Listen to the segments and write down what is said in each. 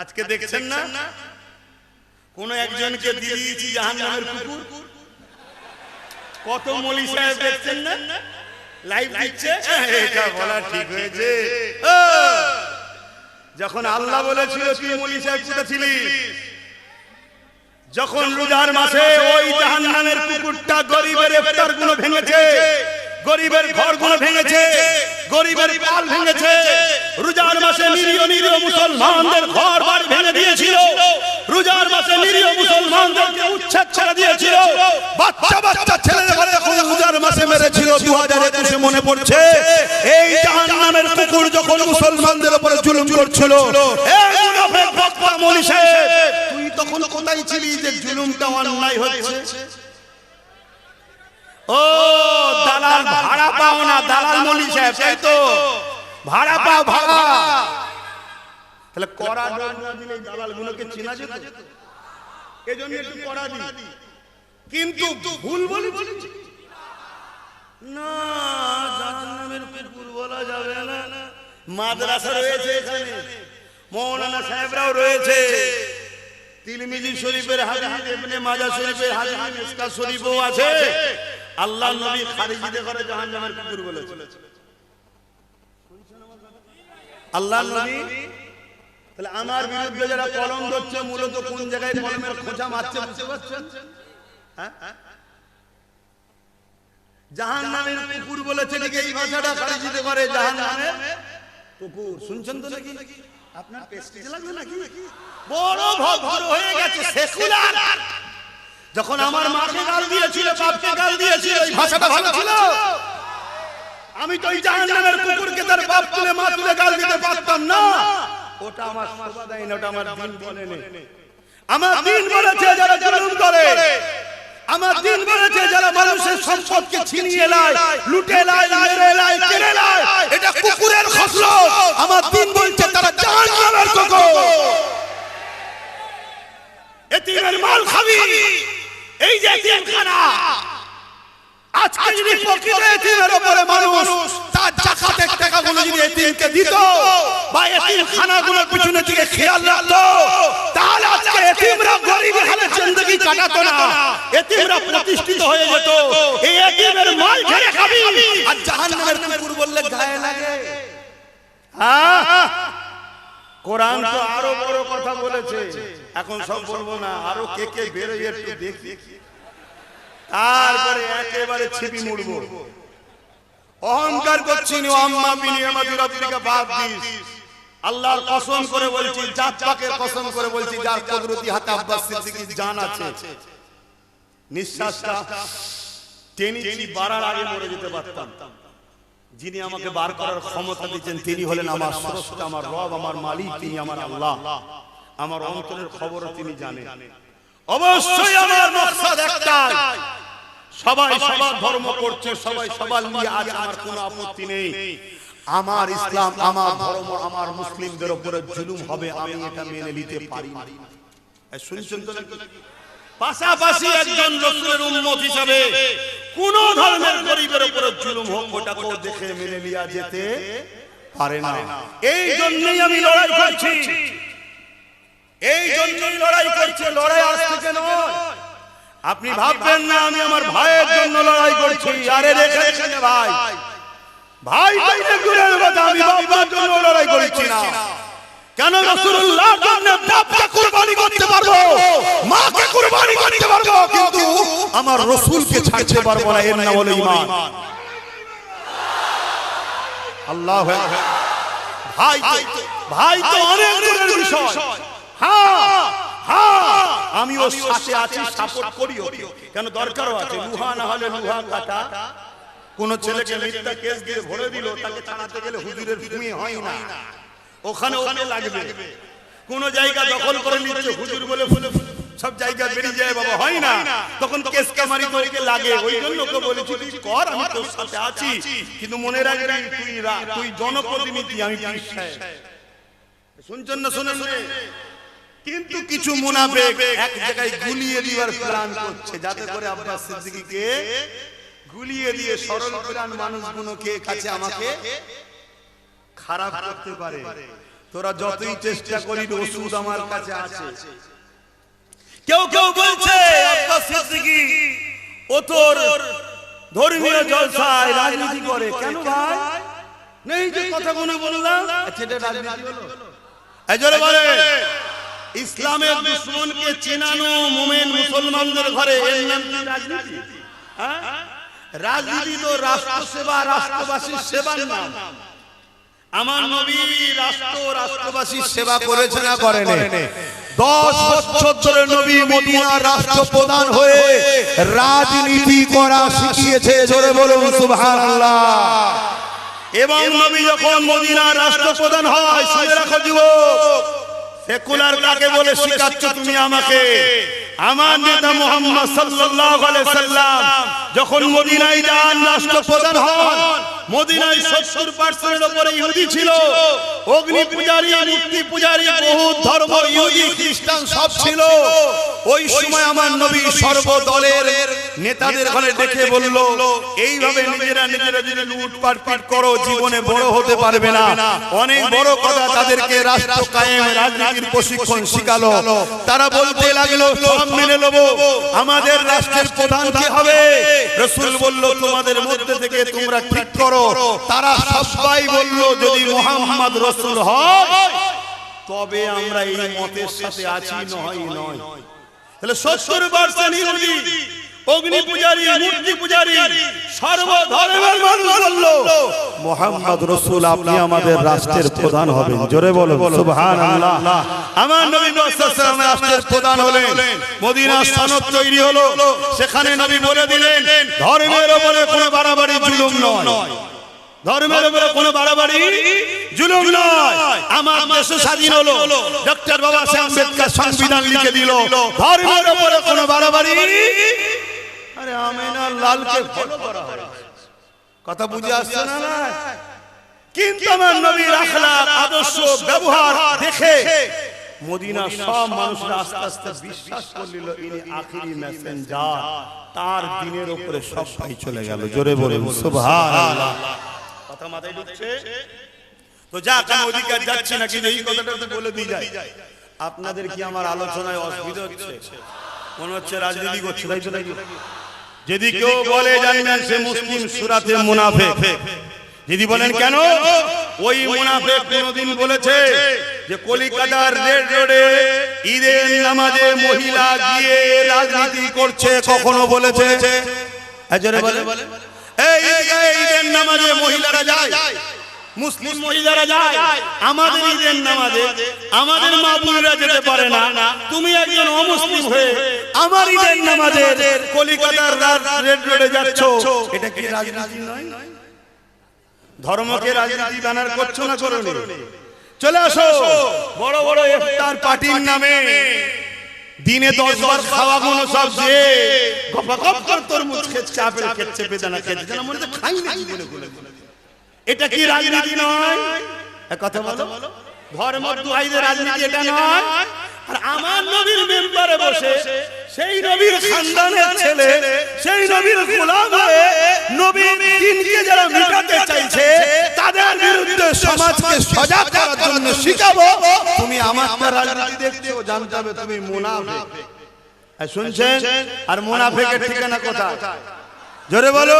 আজকে দেখছেন না? কোন একজনকে দিয়ে দিয়েছি জাহান্নামের কুকুর। কত মলি সাহেব দেখছেন না? লাইভ দিচ্ছে? এটা বলা ঠিক হয়েছে! যখন আল্লাহ বলেছিল তুই মলি সাহেব কোথা ছিলিস? যখন রোজার মাসে ওই জাহান্নামের কুকুরটা গরিবের ইফতারগুলো ভেঙেছে গরিবের ঘরগুলো ভেঙেছে। গরিবের পাল ভেঙেছে। রোজার মাসে নিরীহ নিরীহ মুসলমানদের ঘর বাড়ি ভেঙে দিয়েছিল। রোজার মাসে নিরীহ মুসলমানদেরকে উচ্ছেদ ছেড়ে দিয়েছিল বাচ্চা বাচ্চা ছেলেদের ঘরে রোজার মাসে মেরেছিল। দু হাজার একুশে মনে পড়ছে। এই জাহান্নামের কুকুর যখন মুসলমানদের উপরে জুলুম করছিল এই মুনাফিক বক্তা মৌলী সাহেব তুই তখন কোথায় ছিলি যে জুলুমটা অন্যায় হচ্ছে? ও, দালাল, ভাড়া পাও না, দালাল মলি সাহেব, তাই তো? ভাড়া পাও, ভাড়া। তাহলে কড়া দর না দিলে দালাল গুলোকে চেনা যেত? এজন্য একটু কড়া দি কিন্তু ভুল বলি বলেছি। না, জাহান্নামের কুকুর বলা যাবে না। মাদ্রাসা রয়েছে এখানে। মৌলানা সাহেবরাও রয়েছে। তিলমিজি শরীফের হাদিস, ইবনে মাজা শরীফের হাদিস মিসকা শরীফও আছে। আল্লাহ নবী খারিজিতে করে জাহান্নামের কুকুর বলেছে। আল্লাহ নবী তাহলে আমার বিরুদ্ধে যারা কলম ধরছে মূলত কোন জায়গায় কলমের খোঁচা মারছে বুঝতে পারছেন? জাহান্নামের কুকুর বলেছে নাকি এই ভাষাটা করে কুকুর। শুনছেন তো নাকি? আপনার পেস্টিজ লাগবে নাকি? বড় ভদ্র হয়ে গেছে সেকুলার। যখন আমার মাকে গাল দিয়েছিল বাপকে গাল দিয়েছিল এই ভাষাটা ভালো ছিল। আমি তো এই জাহান্নামের কুকুরকে তার বাপ তুলে মা তুলে গাল দিতে পারতাম না। ওটা আমার শোভা দেয় না ওটা আমার দিন বলে নেই আমার দিন বলেছে যারা জুলুম করে। আমার দিন বলেছে যারা মানুষের সম্পদকে ছিনিয়ে লায় লুটে লায় মেরে লায় কেড়ে লায়। এটা কুকুরের খসলত আমার দিন বলছে তারা জাহান্নামের কুকুর এতিমের মাল খাবি। এই যে এতিমখানা আজকে যদি প্রকৃত এতিমের উপরে মানুষ তার জাকাতের টাকাগুলো যদি এতিমকে দিত বা এতিম খানাগুলোর পিছনে থেকে খেয়াল রাখতো তাহলে আজকে এতিমরা গরিবের হালে জিন্দগি কাটাতো না। এতিমরা প্রতিষ্ঠিত হয়ে যেত। এই এতিমের মাল খেয়ে খাবি। আর জাহান্নামের কুকুর বললে গায়ে লাগে। হ্যাঁ? কোরআন তো আরও বড় কথা বলেছে। এখন সব বলব না আরও কে কে বেরোয় একটু দেখি। তারপরে একেবারে ছিপি মুড়বো। অহংকার করছি আম্মা বিনি আমাদের রব্বিকা বাদ দিস। আল্লাহর কসম করে বলছি জাত পাকের কসম করে বলছি যার কুদরতি হাতে আব্বাস সিদ্দিকীর জান আছে। নিঃশ্বাসটা টেনে টেনে বাড়ার আগে মরে যেতে পারতাম। যিনি আমাকে বার করার ক্ষমতা দিচ্ছেন তিনি হলেন আমার স্রষ্টা আমার রব আমার মালিক তিনি আমার আল্লাহ। আমার অন্তরের খবরও তিনি জানেন। অবশ্যই আমার মকসদ একটাই। সবাই সবার ধর্ম করছে সবাই সবার নিয়ে আজ আমার কোনো আপত্তি নেই। আমার ইসলাম আমার ধর্ম আমার মুসলিমদের উপরে জুলুম হবে আমি এটা মেনে নিতে পারি না। এই শুনছেন তো? পাশাপাশি একজন রসুলের উম্মত হিসাবে কোন ধর্মের গরিবের উপরে জুলুম হোক ওটাকেও দেখে মেনে নেওয়া যেতে পারে না। এই জন্যই আমি লড়াই করছি। এই জন্যই লড়াই করছে। লড়াই আজ থেকে নয় আপনি ভাববেন না আমি আমার ভাইয়ের জন্য লড়াই করছি। আরে রেখে ভাই। ভাই। দূরের কথা আমি বাবার জন্য লড়াই করছি না। কেন রাসূলুল্লাহর জন্য বাপকে কুরবানি করতে পারব? মাকে কুরবানি করতে পারব? কিন্তু আমার রাসূলকে ছাড়তে পারব না এর নাম হলো ঈমান আল্লাহু ভাই ভাই তো অনেক দূরের বিষয়। হ্যাঁ হ্যাঁ আমি ওর সাথে আছি সাপোর্ট করি কেন দরকারও আছে? লুহা না হলে লুহা কাটা। কোন ছেলেকে মিথ্যা কেস দিয়ে ভরে দিল তাকে ছাড়াতে গেলে হুজুরের ভূমি হয় না। ওখানে ওখানে লাগবে। কোন জায়গা দখল করে নিচ্ছে হুজুর বলে বলে সব জায়গা বেরিয়ে যায় বাবা হয় না। তখন কেস কামারি তোকে লাগে ওই জন্য ওকে বলেছি তুই কর আমি তোর সাথে আছি কিন্তু মনে রাখবি তুই তুই জনপ্রতিনিধি আমি শুনছেন না শুনে শুনে কিন্তু কিছু মুনাফেক এক জায়গায় গুলিয়ে দিবার প্ল্যান করছে যাতে করে আব্বাস সিদ্দিকীকে গুলিয়ে দিয়ে সরল প্রাণ মানুষগুলোকে কাছে আমাকে খারাপ করতে পারে। তোরা যতই চেষ্টা করি ওষুধ আমার কাছে আছে। কেউ কেউ বলছে আব্বাস সিদ্দিকী ও তোর ধর্মীয় জলসায় রাজনীতি করে। কেন ভাই? নেই যে কথাগুলো বললাম এটা রাজনীতি হলো এই জোরে বলে ইসলামের দুশ্মনকে চেনানো মুমিন মুসলমানদের ঘরে এর নাম কি রাজনীতি। হ্যাঁ? রাজনীতি তো রাষ্ট্র সেবা রাষ্ট্রবাসীর সেবার নাম। আমার নবী রাষ্ট্র রাষ্ট্রবাসীর সেবা করেছে না করেনি। দশ বছর ধরে নবী মদিনা রাষ্ট্রপ্রধান হয়ে রাজনীতি করা শিখিয়েছে। জোরে বলুন সুবহানাল্লাহ। এবং নবী যখন মদিনার রাষ্ট্রপ্রধান হয় শুনে রাখো যুবক। সেকুলার কাকে বলে শিখাচ্ছ তুমি আমাকে? আমার নেতা মোহাম্মদ সাল্লাল্লাহু আলাইহি সাল্লাম যখন মদিনায় যান রাষ্ট্রপ্রধান হন মদিনায় 70% এর উপরে ইহুদি ছিল। অগ্নি পূজারী মূর্তি পূজারী বহু ধর্ম ইহুদি খ্রিস্টান সব ছিল। ওই সময় আমার নবী সর্বদলের নেতাদের ঘরে ডেকে বলল এইভাবে নিজেরা নিজেরা যদি লুটপাট পাট করো জীবনে বড় হতে পারবে না। অনেক বড় কথা তাদেরকে রাষ্ট্র কায়েম রাজনীতির প্রশিক্ষণ শিখালো। তারা বলতে লাগল সব মেনে নেব। আমাদের রাষ্ট্রের প্রধান কি হবে? রসুল বলল তোমাদের মধ্যে থেকে তোমরা ঠিক করো তারা সবাই বলল যদি মোহাম্মদ রসুল হয় তবে আমরা এই মতের সাথে আছি নয় নয়। তাহলে সত্তর পার্সেন্ট ইহুদি অগ্নি পূজারী মূর্তি পূজারী সর্বধর্মের মানুষ বলল মোহাম্মদ রসুল আপনি আমাদের রাষ্ট্রের প্রধান হবেন। জোরে বলুন সুবহানাল্লাহ। আমার নবী মুহাম্মদ রাষ্ট্রের প্রধান হলেন। মদিনা সনদ তৈরি হলো। সেখানে নবী বলে দিলেন ধর্মের উপরে কোনো বাড়াবাড়ি জুলুম নয়। ধর্মের উপরে কোনো বাড়াবাড়ি জুলুম নয়। আমার দেশ স্বাধীন হলো। ডক্টর বাবা সাহেব আম্বেদকর সংবিধান লিখে দিল। ধর্মের উপরে কোনো বাড়াবাড়ি? আরে আমেনা লালকে ফলো করা হয় কথা বুঝে আসছে না? না। কিন্তু আমার নবীর আখলাক আদর্শ ব্যবহার দেখে মদিনা সব মানুষরা আস্তে আস্তে বিশ্বাস করলিল ইনি আখিরি মেসেঞ্জার তার দিনের উপরে সব পাই চলে গেল। জোরে বলে সুবহানাল্লাহ। কথা মাথায় ঢুকছে। তো যা কেন অধিকার যাচ্ছে না কিন্তু এই কথাটা তো বলে দিয়ে যায়। আপনাদের কি আমার আলোচনায় অসুবিধা হচ্ছে? মনে হচ্ছে রাজনীতি করছে তাই তো নাকি? যদি কেউ বলে জানবেন সে মুসলিম সুরাতে মুনাফেক। যদি বলেন কেন? ওই মুনাফেক কোনদিন বলেছে যে কলিকাতার রেড রোডে ঈদের নামাজে মহিলা গিয়ে রাজনীতি করছে কখনো বলেছে? এজরে বলে এই ঈদগাহে ঈদের নামাজে মহিলারা যায়। মুসলিম মহিলারা যায়। আমাদের ঈদের নামাজে আমাদের মা বোনেরা যেতে পারে না। তুমি একজন অমুসলিম হয়ে আমার ঈদের নামাজে কলিকাতার রেড রোডে যাচ্ছ। এটা কি রাজনীতি নয়? ধর্মকে রাজনীতি ব্যানার করছ না করো চলে আসো। বড় বড় ইফতার পার্টির নামে। দিনে দশ বার খাওয়া গুলো সব যে তোর করে তরমুজ খেচ্ছে আপেল খেচ্ছে বেদানা খেচ্ছে যেন মনে খাই না জীবনে এটা কি রাজনীতি নয়? এক কথা বলো। ধর্ম দুহাইদের রাজনীতি এটা নয়। আর আমার নবীর মেম্বারে বসে সেই নবীর খানদানের ছেলে সেই নবীর গোলাম হয়ে নবীর দিনকে যারা মিটাতে চাইছে তাদের বিরুদ্ধে সমাজকে সজাগ করার জন্য শিখাবো। তুমি আমার রাজনীতি দেখছ জানতে হবে তুমি মুনাফিক। শুনছেন? আর মুনাফিকের ঠিকানা কোথায়? জোরে বলো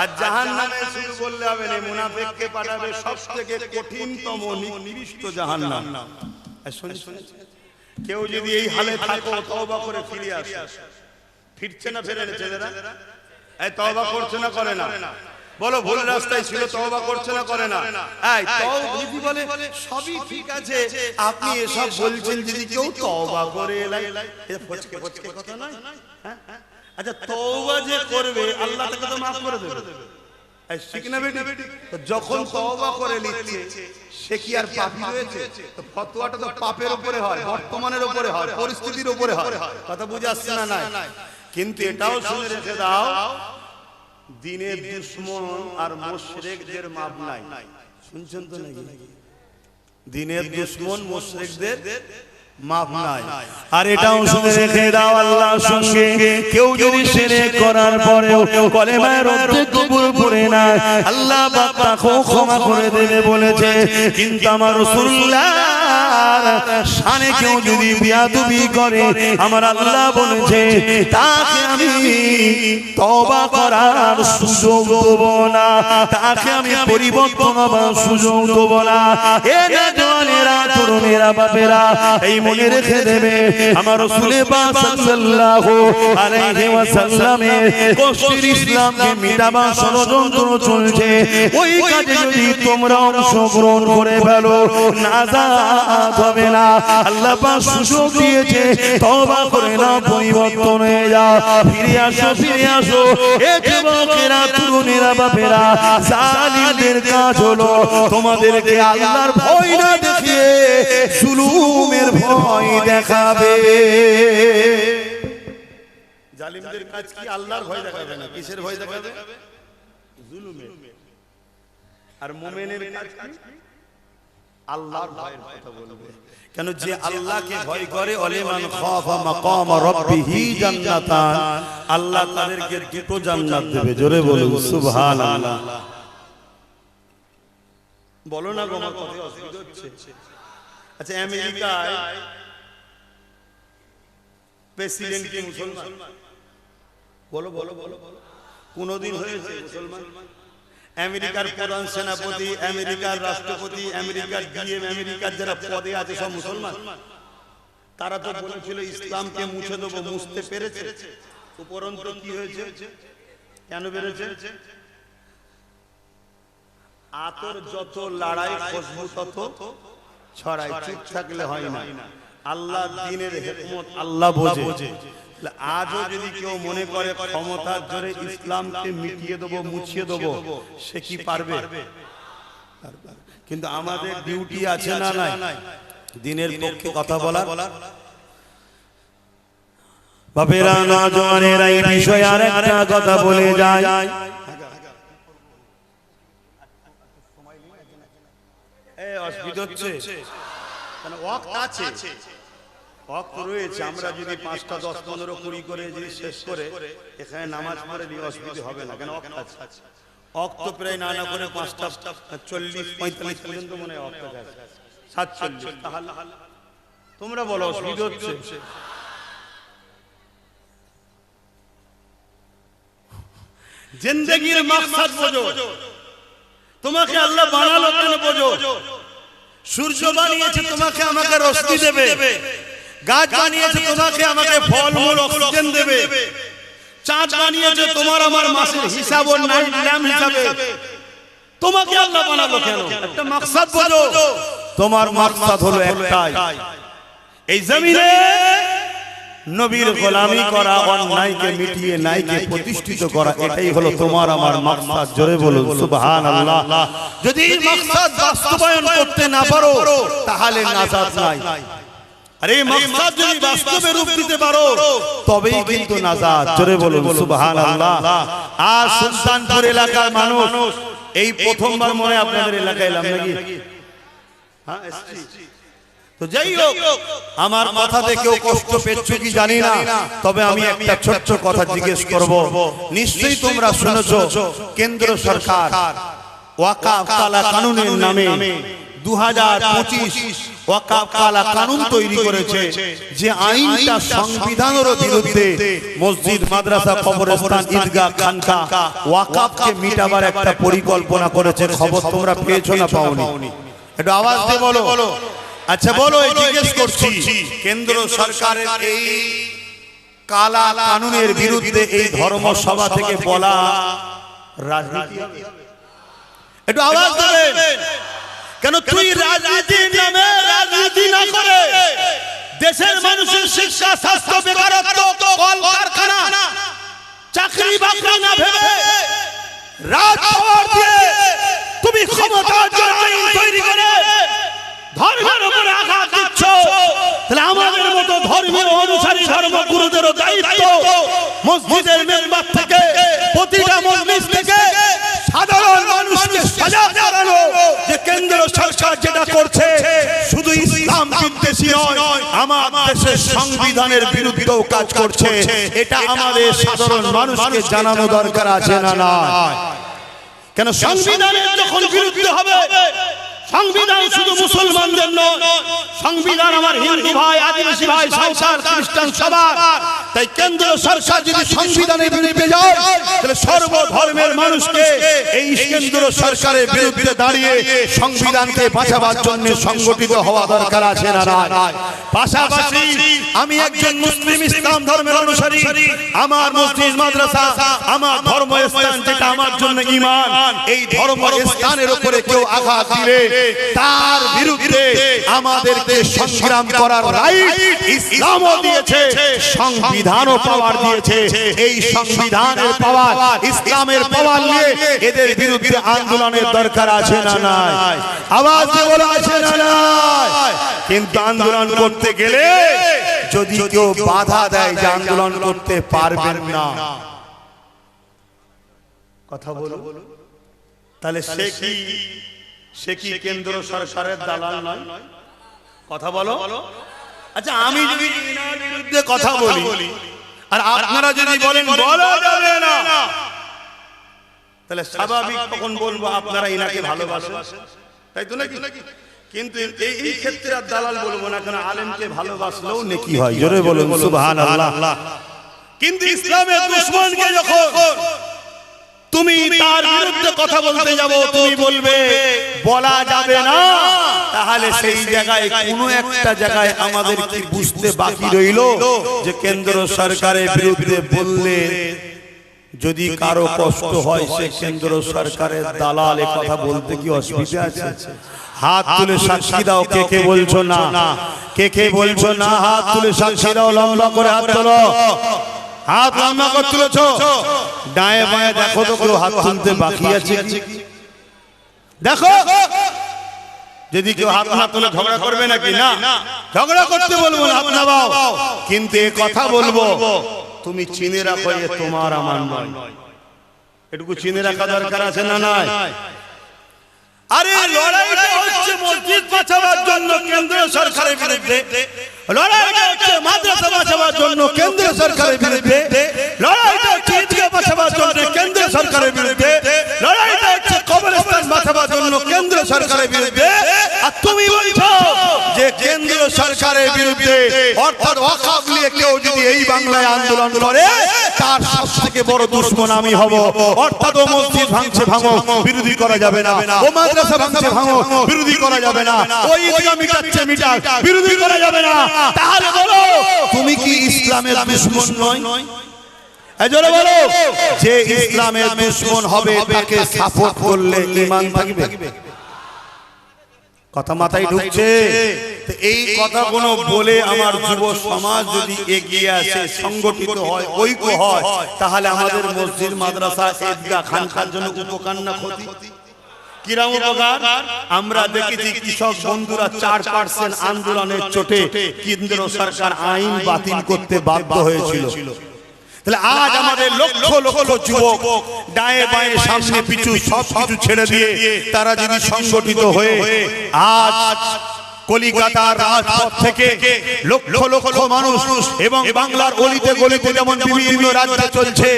আর জাহান নামে শুরু করলে হবে না মুনাফেককে পাঠাবে সব থেকে কঠিনতম নিকৃষ্ট জাহান নাম কেউ যদি এই হালে থাকো তওবা করে ফিরে আসে। ফিরছে না ফেরে ছেলেরা এই তওবা করছে না করে না। বলো ভুল রাস্তায় ছিল তওবা করছে না করে না এই বলে সবই ঠিক আছে। আপনি এসব বলছেন যদি কেউ তওবা করে এলাই এটা ফচকে ফচকে কথা নয়। হ্যাঁ। আচ্ছা তওবা যে করবে আল্লাহ তাকে তো মাফ করে দেবে। শিখ না? বেটি তো যখন তওবা করে নিচ্ছে সে কি আর পাপী রয়েছে? তো ফতোয়াটা তো পাপের উপরে হয় বর্তমানের উপরে হয় পরিস্থিতির উপরে হয়। কথা বুঝে আসছে না নাই? কিন্তু এটাও শুনে রেখে দাও দিনের দুশ্মন আর মুশরিকদের মাপ নাই। শুনছেন তো নাকি? দিনের দুশ্মন মুশরিকদের নাই। আর এটাও শুনে রেখে দাও আল্লাহর সঙ্গে কেউ যদি সেরে করার পরেও কলেমার অর্ধেক কবুল করে না আল্লাহ বাবা তাকেও ক্ষমা করে দেবে বলেছে। কিন্তু আমার রাসূলুল্লাহ শানে কেউ যদি বিয়াদবি করে আমার আল্লাহ বলেছে তাকে আমি তওবা করার সুযোগ দেব না। তাকে আমি পরিবর্তন হবার সুযোগ দেব না। এ না জওয়ানেরা তরুণেরা বাপেরা এই মনে রেখে দেবে আমার রাসূলে পাক সাল্লাল্লাহু আলাইহি ওয়াসাল্লামে কষ্টের ইসলামকে মিটাবার ষড়যন্ত্র চলছে। ওই কাজে যদি তোমরা অংশগ্রহণ করে ফেলো নাজাত হবে না। আল্লাহ পাক সুযোগ দিয়েছে, তওবা করে না পরিবর্তন হয়ে যাও। ফিরে আসো ফিরে আসো। এ বাপেরা, জালিমদের কাজ হলো তোমাদেরকে আল্লাহর ভয় না দেখিয়ে জুলুমের ভয় দেখাবে। জালিমদের কাজ কি আল্লাহর ভয় দেখাবে না? কিসের ভয় দেখাবে? জুলুমের। আর মোমেনের কাজ কি? আল্লাহর ভয়ের কথা বলবে। কেন যে আল্লাহকে ভয় করে অলিমান খাফা মাকাম রাব্বিহি জান্নাতান। আল্লাহ তাদেরকে দুটো জান্নাত দেবে। জোরে বলুন সুবহানাল্লাহ। বলো না গো আমার কথা অসুবিধা হচ্ছে। আচ্ছা আমেরিকায় প্রেসিডেন্ট কি মুসলমান? বলো বলো বলো বলো। কোনদিন হয়েছে মুসলমান? আমেরিকার প্রধান সেনাপতি আমেরিকার রাষ্ট্রপতি আমেরিকার ডিএম আমেরিকার যারা পদে আছে সব মুসলমান। তারা তো বলেছিল ইসলামকে মুছে দেবো মুছতে পেরেছে। উপরন্ত কি হয়েছে? কেন বেড়েছে আতর যত লড়াই খুশবু তত ছড়াই চুপ থাকলে হয় না। আল্লাহ দিনের হেকমত আল্লাহ বোঝে। আজও যদি কেউ মনে করে ক্ষমতার জোরে ইসলামকে মিটিয়ে দেবো মুছিয়ে দেবো সে কি পারবে? কিন্তু আমাদের ডিউটি আছে না নাই? দিনের পক্ষে কথা বলা বাপেরা না জওয়ানেরা এই বিষয়ে আর একটা কথা বলে যায়। অসুবিধা হচ্ছে। ওয়াক্ত আছে। ওয়াক্ত রয়েছে আমরা যদি পাঁচটা দশ পনেরো কুড়ি করে যদি শেষ করে এখানে নামাজ পড়ে দিয়ে অসুবিধা হবে না কেন আছে? অক্ত প্রায় না না করে পাঁচটা চল্লিশ পঁয়তাল্লিশ পর্যন্ত মনে হয় অক্ত আছে। সাতচল্লিশ। তাহলে তোমরা বলো অসুবিধা হচ্ছে? জিন্দগির মাকসাদ বোঝো। তোমাকে আল্লাহ বানালো কেন বোঝো? সূর্য বানিয়েছে তোমাকে আমাকে রশ্মি দেবে। গাছ বানিয়েছে তোমাকে আমাকে ফলমূল অক্সিজেন দেবে। চাঁদ বানিয়েছে তোমার আমার মাসের হিসাব ও হিসাবে তোমাকে আল্লাহ বানালো কেন? একটা মাকসাদ বোঝো। তোমার মাকসাদ হলো একটাই। এই জমিনে নবীর গোলামি করা অন্যায়কে মিটিয়ে নাইকে প্রতিষ্ঠিত করা এটাই হলো তোমার আমার মাকসাদ। জোরে বলুন সুবহানাল্লাহ। যদি এই মাকসাদ বাস্তবায়ন করতে না পারো তাহলে নাজাত নাই। আর এই মাকসাদ যদি বাস্তবে রূপ দিতে পারো তবেই কিন্তু নাজাত জোরে বলুন সুবহানাল্লাহ। আর সুলতানপুর এলাকার মানুষ এই প্রথমবার মনে আপনাদের এলাকায় এলাম নাকি? হ্যাঁ তো যাই হোক আমার কেউ কষ্ট পেচ্ছ কি জানি না। তবে আমি একটা ছোট্ট কথা জিজ্ঞেস করব। নিশ্চয়ই তোমরা শুনেছো কেন্দ্র সরকার ওয়াকা কানুনের নামে। দু হাজার তৈরি করেছে যে মসজিদ, মাদ্রাসা মিটাবার একটা পরিকল্পনা করেছে। খবর তোমরা পেয়েছ না পাওনি? একটু আওয়াজ দিয়ে বলো। আচ্ছা বলো জিজ্ঞেস করছি, কেন্দ্র সরকারের এই কালা কানুনের বিরুদ্ধে এই ধর্মসভা থেকে বলা রাজনীতি একটু আওয়াজ কেন তুই রাজনীতির নামে রাজনীতি না করে? দেশের মানুষের শিক্ষা স্বাস্থ্য বেকারত্ব কল কারখানা চাকরি বাকরি না ভেবে রাজভবন দিয়ে তুমি ক্ষমতার জন্য আইন তৈরি করে। ধর্মের উপরে আঘাত দিচ্ছ। তাহলে আমাদের মতো ধর্মীয় অনুসারী ধর্মগুরুদেরও দায়িত্ব। মসজিদের মেম্বার থেকে প্রতিটা মসজিদ থেকে সাধারণ মানুষকে সজাগ করানো যে কেন্দ্র সরকার যেটা করছে শুধু ইসলাম দেশি নয় আমার দেশের সংবিধানের বিরুদ্ধেও কাজ করছে। এটা আমাদের সাধারণ মানুষকে জানানো দরকার আছে না না কেন সংবিধানের যখন বিরুদ্ধে হবে সংবিধান শুধু মুসলমানদের নয় সংবিধান আমার হিন্দু ভাই আদিবাসী ভাই সাঁওতাল খ্রিস্টান সবার। তাই কেন্দ্র সরকার যদি সংবিধানের বিরুদ্ধে যায় তাহলে সর্বধর্মের মানুষকে এই কেন্দ্র সরকারের বিরুদ্ধে দাঁড়িয়ে সংবিধানকে বাঁচাবার জন্য সংগঠিত হওয়া দরকার আছে না পাশাপাশি আমি একজন মুসলিম ইসলাম ধর্মের অনুসারী। আমার মসজিদ মাদ্রাসা আমার ধর্মস্থান যেটা আমার জন্য ঈমান এই ধর্ম স্থানের উপরে কেউ আঘাত দিলে তার বিরুদ্ধে আমাদেরকে সংগ্রাম করার রাইট ইসলামও দিয়েছে সংবিধানও পাওয়ার দিয়েছে। এই সংবিধানের পাওয়ার ইসলামের পাওয়ার নিয়ে এদের বিরুদ্ধে আন্দোলনের দরকার আছে না নাই। আওয়াজ দিয়ে বলা আছে না নাই। কিন্তু আন্দোলন করতে গেলে যদি কেউ বাধা দেয় যে আন্দোলন করতে পারবেন না। কথা বলো তাহলে সে কি? সে কি কেন্দ্র সরকারের দালাল নয়? কথা বলো। আচ্ছা আমি যদি এনার বিরুদ্ধে কথা বলি আর আপনারা যদি বলেন বলা যাবে না তাহলে স্বাভাবিক তখন বলব আপনারা ইনাকে ভালোবাসেন? তাই তো নাকি? কিন্তু এই এই ক্ষেত্রে আর দালাল বলব না কেন আলেমকে ভালোবাসলেও নেকি হয়। জোরে বলুন সুবহানাল্লাহ। কিন্তু ইসলামের দুশমনকে যখন তুমি তার বিরুদ্ধে কথা বলতে যাব তুমি বলবে বলা যাবে না। তাহলে সেই জায়গায় কোনো একটা জায়গায় আমাদের কি বুঝতে বাকি রইল যে কেন্দ্র সরকারের বিরুদ্ধে বললে যদি কারও কষ্ট হয় সে কেন্দ্র সরকারের দালাল কথা বলতে কি অসুবিধা আছে? হাত তুলে সাক্ষী দাও কে কে বলছো না? কে কে বলছো না? হাত তুলে সাক্ষী দাও লম্বা করে হাত তোলো। হাত লম্বা করে তুলেছ? ডায়ে বায়ে দেখো তো হাত তুলতে বাকি আছে দেখো! যদি কেউ হাত না তুলে ঝগড়া করবে নাকি? না। ঝগড়া করতে বলব না, হাত নামাও। কিন্তু এ কথা বলব, তুমি চিনে রাখো তোমার আমার নয়। এটুকু চিনে রাখা দরকার আছে না আরে লড়াইটা হচ্ছে মসজিদ বাঁচাবার জন্য কেন্দ্র সরকারের বিরুদ্ধে। লড়াইটা হচ্ছে মাদ্রাসা বাঁচাবার জন্য কেন্দ্র সরকারের বিরুদ্ধে। তুমি বলছো যে কেন্দ্র সরকারের অর্থাৎ ওয়াকাফ কেউ যদি এই বাংলায় আন্দোলন করে তার সব থেকে বড় দুশ্মন আমি হব। অর্থাৎ ও মসজিদ ভাঙছে ভাঙো, বিরোধী করা যাবে না। ও মাদ্রাসা ভাঙছে ভাঙো, বিরোধী করা যাবে না। ও ঈদগাহ মিটাচ্ছে মিটাক বিরোধী করা যাবে না। তাহলে বলো, তুমি কি ইসলামের দুশ্মন নয়? যে ইসলামের দুশ্মন হবে তাকে সাপোর্ট করলে ঈমান থাকবে। কথা মাথায় ঢুকছে? এই কথাগুলো বলে আমার যুব সমাজ যদি এগিয়ে আসে সংগঠিত হয় ঐক্য হয় তাহলে আমাদের মসজিদ মাদ্রাসা ঈদগাহ খানকার জন্য উপকার না ক্ষতি? কিরাম উপকার? আমরা দেখেছি কৃষক বন্ধুরা চার পার্সেন্ট আন্দোলনের চোটে কেন্দ্র সরকার আইন বাতিল করতে বাধ্য হয়েছিল। তাহলে আজ আমাদের লক্ষ লক্ষ যুবক ডায়ে বায়ে সামনে পিছু সব কিছু ছেড়ে দিয়ে তারা যদি সংগঠিত হয়ে আজ কলিকাতার রাজপথ থেকে লক্ষ লক্ষ মানুষ এবং বাংলার অলিতে গলিতে যেমন বিভিন্ন রাজ্যে চলছে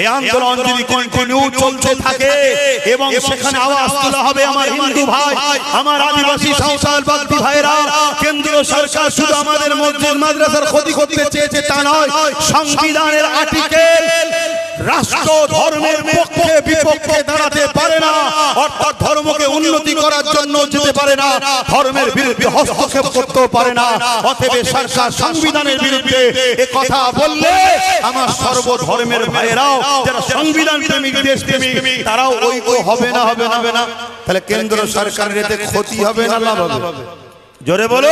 এই আন্দোলন যদি কন্টিনিউ চলতে থাকে এবং সেখানে আওয়াজ তোলা হবে আমার হিন্দু ভাই আমার আদিবাসী সাঁওতাল বাগদি ভাইরা কেন্দ্র সরকার শুধু আমাদের মসজিদ মাদ্রাসার ক্ষতি করতে চেয়েছে তা নয় সংবিধানের আর্টিকেল রাষ্ট্র ধর্মের পক্ষে বিপক্ষে দাঁড়াতে পারে না। অর্থাৎ ধর্মকে উন্নতি করার জন্য যেতে পারে না। ধর্মের বিরুদ্ধে হস্তক্ষেপ করতেও পারে না। অতএব সরকার সংবিধানের বিরুদ্ধে এ কথা বললে আমার সর্বধর্মের ভাইয়েরাও যারা সংবিধান প্রেমিক দেশ প্রেমিক তারাও ঐক্য হবে না হবে না হবে না। তাহলে কেন্দ্র সরকারের এতে ক্ষতি হবে না লাভ হবে? জোরে বলো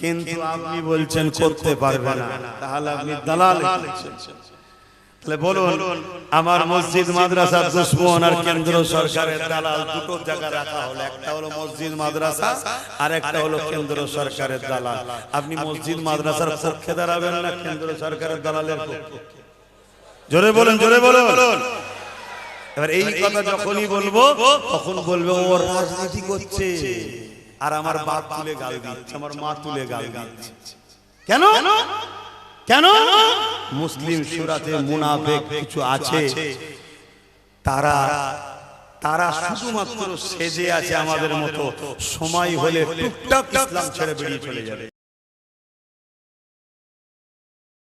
কিন্তু আপনি বলছেন করতে পারবে না। তাহলে আপনি দালাল। তাহলে বলুন আমার মসজিদ মাদ্রাসার দুশ্মন আর কেন্দ্র সরকারের দালাল দুটো জায়গা রাখা হলো একটা হলো মসজিদ মাদ্রাসা আর একটা হলো কেন্দ্র সরকারের দালাল। আপনি মসজিদ মাদ্রাসার পক্ষে দাঁড়াবেন না কেন্দ্র সরকারের দালালের পক্ষে। জোরে বলুন জোরে বলুন। এবার এই কথা যখনই বলব তখন বলবে ও রাজনীতি করছে। আর আমার বাপ তুলে গাল দিচ্ছে আমার মা তুলে গাল দিচ্ছে। কেন? কেন? মুসলিম সুরাতে মুনাফেক কিছু আছে? তারা তারা শুধুমাত্র সেজে আছে আমাদের মতো। সময় হলে টুকটাক ইসলাম ছেড়ে বেরিয়ে চলে যাবে।